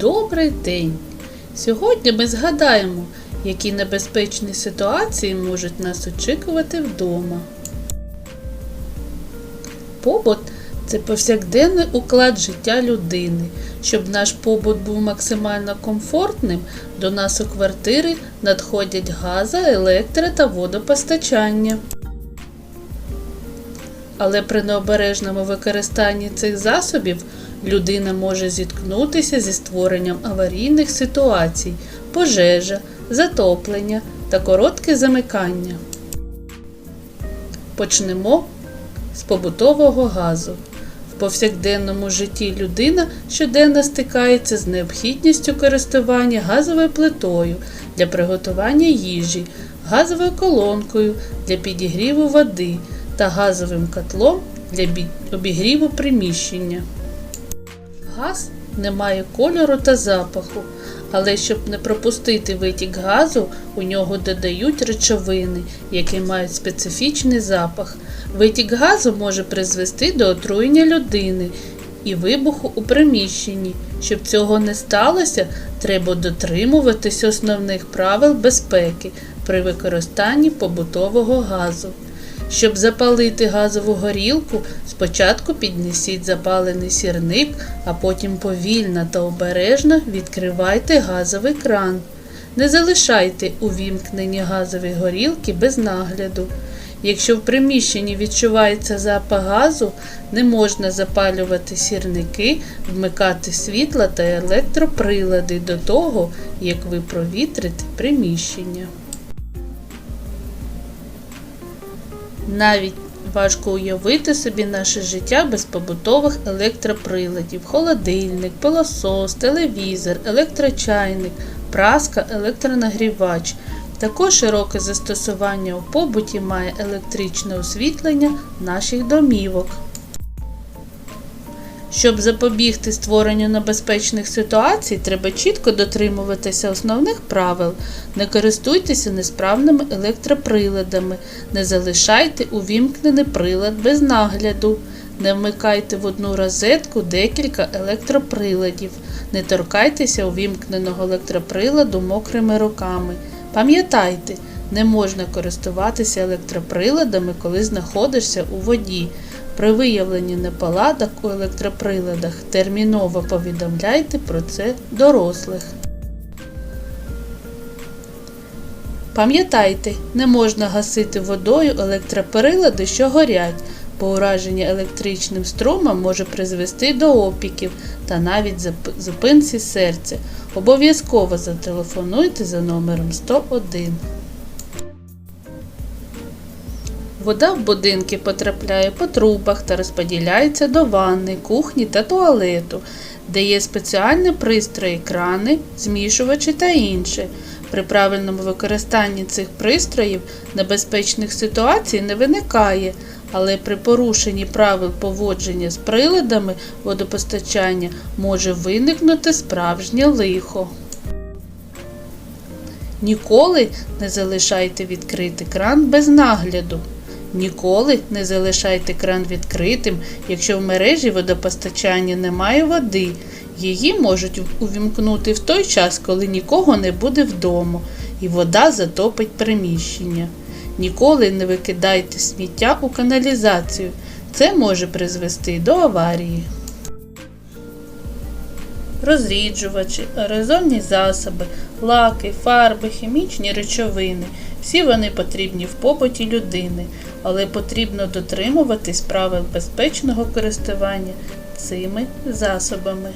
Добрий день! Сьогодні ми згадаємо, які небезпечні ситуації можуть нас очікувати вдома. Побут це повсякденний уклад життя людини. Щоб наш побут був максимально комфортним, до нас у квартири надходять газа, електро та водопостачання. Але при необережному використанні цих засобів людина може зіткнутися зі створенням аварійних ситуацій, пожежа, затоплення та коротке замикання. Почнемо з побутового газу. В повсякденному житті людина щоденно стикається з необхідністю користування газовою плитою для приготування їжі, газовою колонкою для підігріву води та газовим котлом для обігріву приміщення. Газ не має кольору та запаху, але щоб не пропустити витік газу, у нього додають речовини, які мають специфічний запах. Витік газу може призвести до отруєння людини і вибуху у приміщенні. Щоб цього не сталося, треба дотримуватись основних правил безпеки при використанні побутового газу. Щоб запалити газову горілку, спочатку піднесіть запалений сірник, а потім повільно та обережно відкривайте газовий кран. Не залишайте увімкнені газові горілки без нагляду. Якщо в приміщенні відчувається запах газу, не можна запалювати сірники, вмикати світла та електроприлади до того, як ви провітрите приміщення. Навіть важко уявити собі наше життя без побутових електроприладів, холодильник, пилосос, телевізор, електрочайник, праска, електронагрівач. Також широке застосування у побуті має електричне освітлення наших домівок. Щоб запобігти створенню небезпечних ситуацій, треба чітко дотримуватися основних правил. Не користуйтеся несправними електроприладами, не залишайте увімкнений прилад без нагляду, не вмикайте в одну розетку декілька електроприладів, не торкайтеся увімкненого електроприладу мокрими руками. Пам'ятайте, не можна користуватися електроприладами, коли знаходишся у воді. При виявленні неполадок у електроприладах терміново повідомляйте про це дорослих. Пам'ятайте, не можна гасити водою електроприлади, що горять, бо ураження електричним струмом може призвести до опіків та навіть зупинці серця. Обов'язково зателефонуйте за номером 101. Вода в будинки потрапляє по трубах та розподіляється до ванни, кухні та туалету, де є спеціальні пристрої, крани, змішувачі та інше. При правильному використанні цих пристроїв небезпечних ситуацій не виникає, але при порушенні правил поводження з приладами водопостачання може виникнути справжнє лихо. Ніколи не залишайте відкритий кран без нагляду. Ніколи не залишайте кран відкритим, якщо в мережі водопостачання немає води. Її можуть увімкнути в той час, коли нікого не буде вдома, і вода затопить приміщення. Ніколи не викидайте сміття у каналізацію. Це може призвести до аварії. Розріджувачі, аерозольні засоби, лаки, фарби, хімічні речовини. Всі вони потрібні в побуті людини, але потрібно дотримуватись правил безпечного користування цими засобами.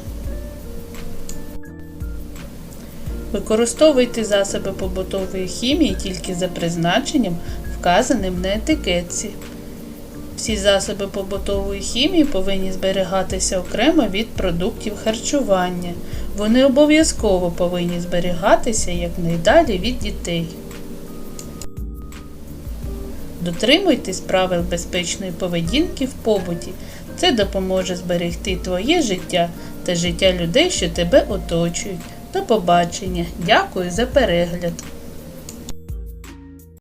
Використовуйте засоби побутової хімії тільки за призначенням, вказаним на етикетці. Всі засоби побутової хімії повинні зберігатися окремо від продуктів харчування. Вони обов'язково повинні зберігатися якнайдалі від дітей. Дотримуйтесь правил безпечної поведінки в побуті. Це допоможе зберегти твоє життя та життя людей, що тебе оточують. До побачення. Дякую за перегляд.